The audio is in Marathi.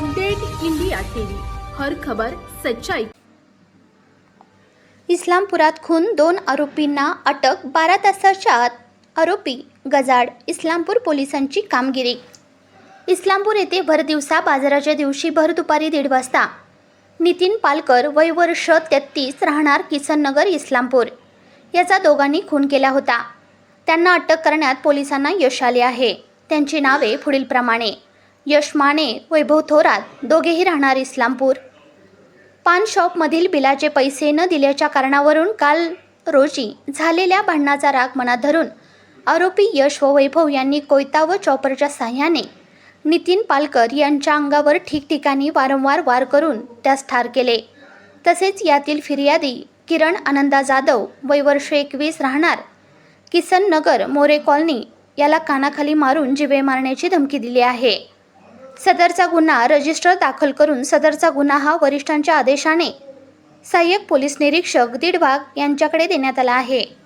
Update India TV. हर खबर सच्चाई. इस्लामपुरात खून दोन आरोपींना अटक बारा तासाच्या आत आरोपी गजाड इस्लामपूर पोलिसांची कामगिरी. इस्लामपूर येथे भरदिवसा बाजाराच्या दिवशी भर दुपारी दीड वाजता. नितीन पालकर वय वर्ष तेहतीस राहणार किसननगर इस्लामपूर. याचा दोघांनी खून केला होता. त्यांना अटक करण्यात पोलिसांना यश आले आहे. त्यांची नावे पुढीलप्रमाणे. यश माने वैभव थोरात दोघेही राहणार इस्लामपूर. पान शॉपमधील बिलाचे पैसे न दिल्याच्या कारणावरून काल रोजी झालेल्या भांडणाचा राग मनात धरून आरोपी यश व वैभव यांनी कोयता व चॉपरच्या साह्याने नितीन पालकर यांच्या अंगावर ठिकठिकाणी वारंवार वार करून त्यास ठार केले. तसेच यातील फिर्यादी किरण आनंदा जाधव वय वर्ष एकवीस राहणार. किसन नगर मोरे कॉलनी याला कानाखाली मारून जिवे मारण्याची धमकी दिली आहे. सदरचा गुन्हा रजिस्टर दाखल करून सदरचा गुन्हा हा वरिष्ठांच्या आदेशाने सहाय्यक पोलीस निरीक्षक दीडभाग यांच्याकडे देण्यात आला आहे.